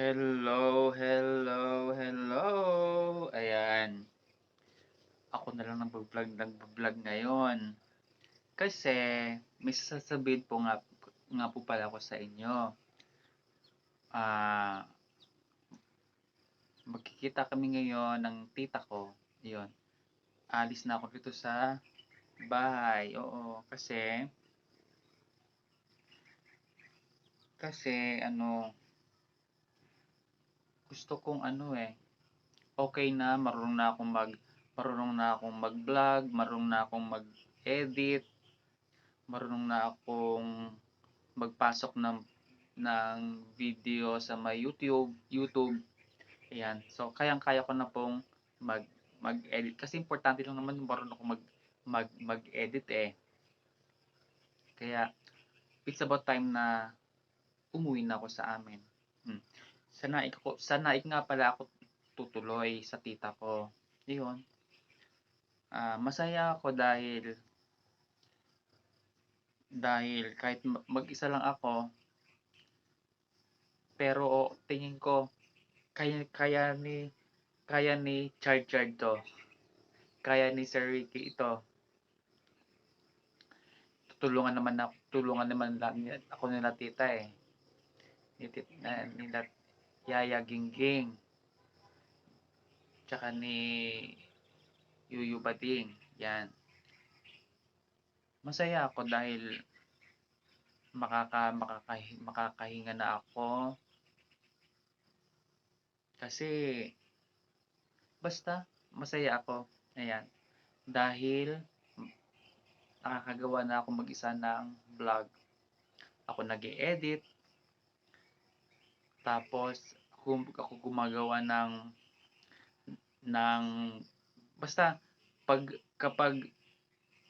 Hello, hello, hello. Ayan. Ako na lang nag-vlog, nag-vlog ngayon. Kasi, may sasabihin po nga, nga po pala ako sa inyo. Ah, magkikita kami ngayon ng tita ko. Yun. Alis na ako dito sa bahay. Oo, kasi, kasi, ano, gusto kong ano eh, okay na, marunong na akong mag, marunong na akong mag-vlog, marunong na akong mag-edit, marunong na akong magpasok ng ng video sa my YouTube, YouTube. Ayan. So, kayang-kaya ko na pong mag mag-edit kasi importante lang naman marunong ako mag mag mag-edit eh. Kaya it's about time na umuwi na ako sa amin. Hmm. Sana ko sana nga pala ako tutuloy sa tita ko. 'Yun. Ah, masaya ako dahil dahil kahit mag-isa lang ako pero tingin ko kaya kaya ni kaya ni Chard Chard to. Kaya ni Sir Ricky ito. Tutulungan naman ako, tulungan naman lang ako nila tita eh. Nila, nila Yaya Gingging. Tsaka ni Yuyu Bading. Yan. Masaya ako dahil makaka, makakahi, makakahinga na ako. Kasi basta masaya ako. Ayan. Dahil nakakagawa na ako mag-isa ng vlog. Ako nag edit Tapos kung ako gumagawa ng ng basta pag kapag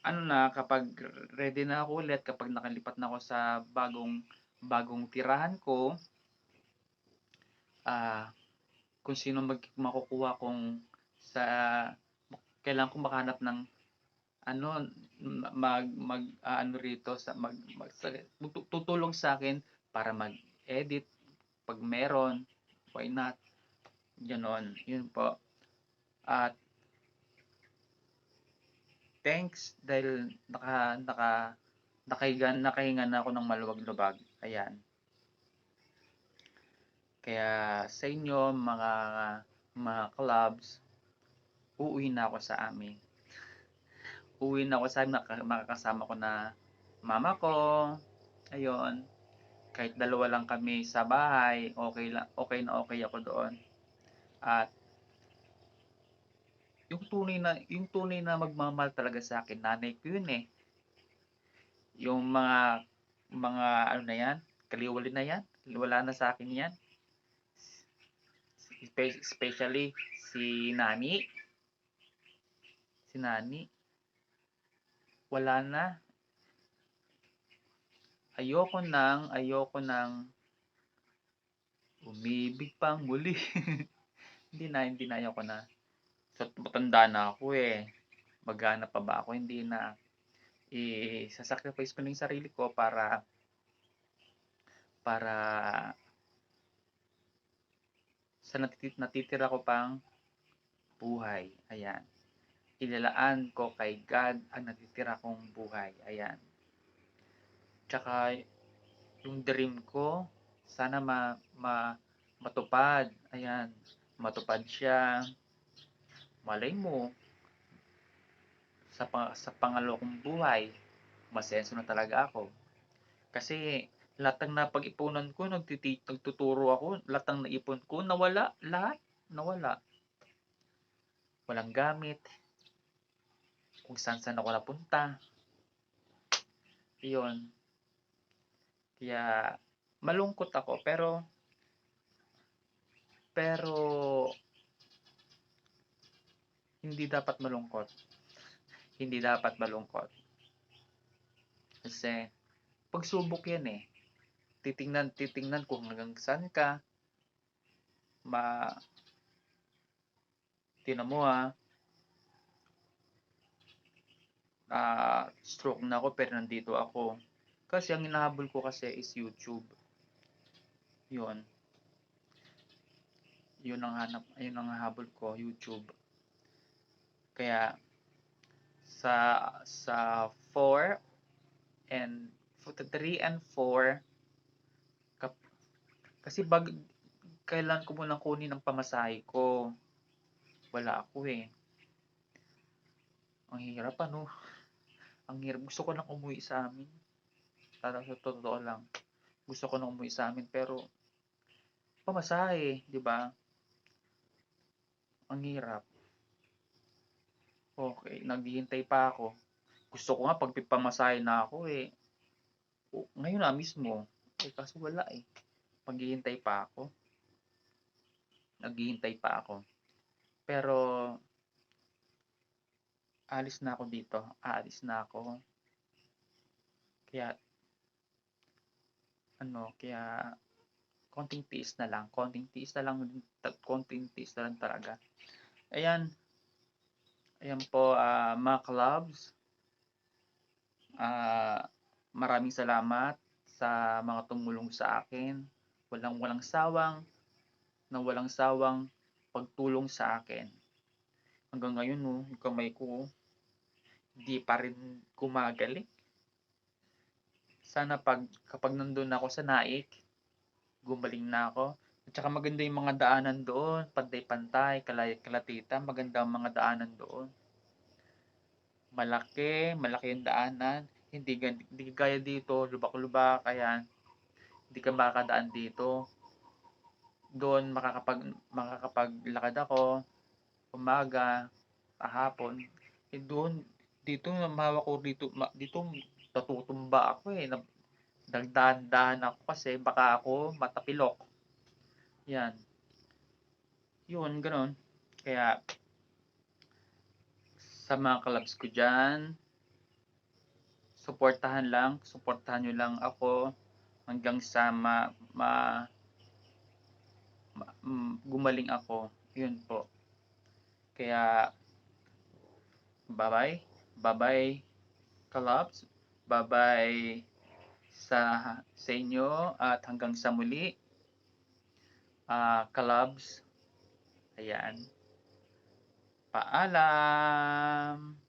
ano na kapag ready na ako ulit kapag nakalipat na ako sa bagong bagong tirahan ko ah uh, kung sino mag makukuha kong sa kailangan ko makahanap ng ano mag mag uh, ano rito sa mag, mag tutulong sa akin para mag-edit pag meron why not? Ganon. Yun po. At thanks dahil naka naka nakahiga nakahinga na ako ng maluwag-lubag. Ayan. Kaya sa inyo mga mga clubs, uuwi na ako sa amin. Uuwi na ako sa amin, makakasama ko na mama ko. Ayun kahit dalawa lang kami sa bahay, okay lang, okay na okay ako doon. At yung tunay na yung tunay na magmamahal talaga sa akin, nanay ko yun eh. Yung mga mga ano na yan, kaliwali na yan, wala na sa akin yan. Especially si Nani. Si Nani. Wala na ayoko nang, ayoko nang umibig pang muli. hindi na, hindi na ayoko na. So, matanda na ako eh. Magana pa ba ako? Hindi na. I-sacrifice ko na yung sarili ko para para sa natit natitira ko pang buhay. Ayan. Ilalaan ko kay God ang natitira kong buhay. Ayan. Tsaka yung dream ko, sana ma, ma matupad. Ayan, matupad siya. Malay mo, sa, sa pangalo kong buhay, masenso na talaga ako. Kasi lahat ng napag-ipunan ko, nagtuturo ako, lahat ng naipon ko, nawala, lahat, nawala. Walang gamit, kung saan saan ako napunta. Iyon. Kaya malungkot ako pero pero hindi dapat malungkot. Hindi dapat malungkot. Kasi pagsubok yan eh. Titingnan, titingnan kung hanggang saan ka ma tinan mo ha uh, stroke na ako pero nandito ako kasi ang hinahabol ko kasi is YouTube. Yun. yun ang hanap yun ang habol ko, YouTube. Kaya sa sa 4 and 3 and 4 kap, kasi bag kailan ko munang kunin ang pamasahe ko. Wala ako eh. Ang hirap ano. Ang hirap. Gusto ko lang umuwi sa amin. Para sa totoo lang. Gusto ko lang umuwi sa amin pero pamasahe, di ba? Ang hirap. Okay, naghihintay pa ako. Gusto ko nga pagpipamasahe na ako eh. O, ngayon na mismo. Eh, kaso wala eh. Maghihintay pa ako. Naghihintay pa ako. Pero, alis na ako dito. Aalis na ako. Kaya, ano, kaya, konting tiis na lang. Konting tiis na lang. Konting tiis na lang talaga. Ayan. Ayan po, ah, mga clubs. Ah, maraming salamat sa mga tumulong sa akin. Walang walang sawang, na walang sawang pagtulong sa akin. Hanggang ngayon, no, yung kamay ko, hindi pa rin gumagaling. Sana pag, kapag nandun ako sa naik, gumaling na ako. At saka maganda yung mga daanan doon, pantay-pantay, kalatita, maganda ang mga daanan doon. Malaki, malaki yung daanan. Hindi, hindi gaya dito, lubak-lubak, kaya hindi ka makakadaan dito. Doon makakapag, makakapaglakad ako, umaga, hapon. Eh doon, dito, mahawak ko dito, ma- dito, natutumba ako eh. Na- Nagdahan-dahan ako kasi baka ako matapilok. Yan. Yun, ganun. Kaya, sa mga clubs ko dyan, suportahan lang, suportahan nyo lang ako hanggang sa ma, ma, ma- mm, gumaling ako. Yun po. Kaya, bye-bye. Bye-bye, clubs. Bye-bye sa sa inyo at hanggang sa muli. Ah, clubs. Ayan. Paalam.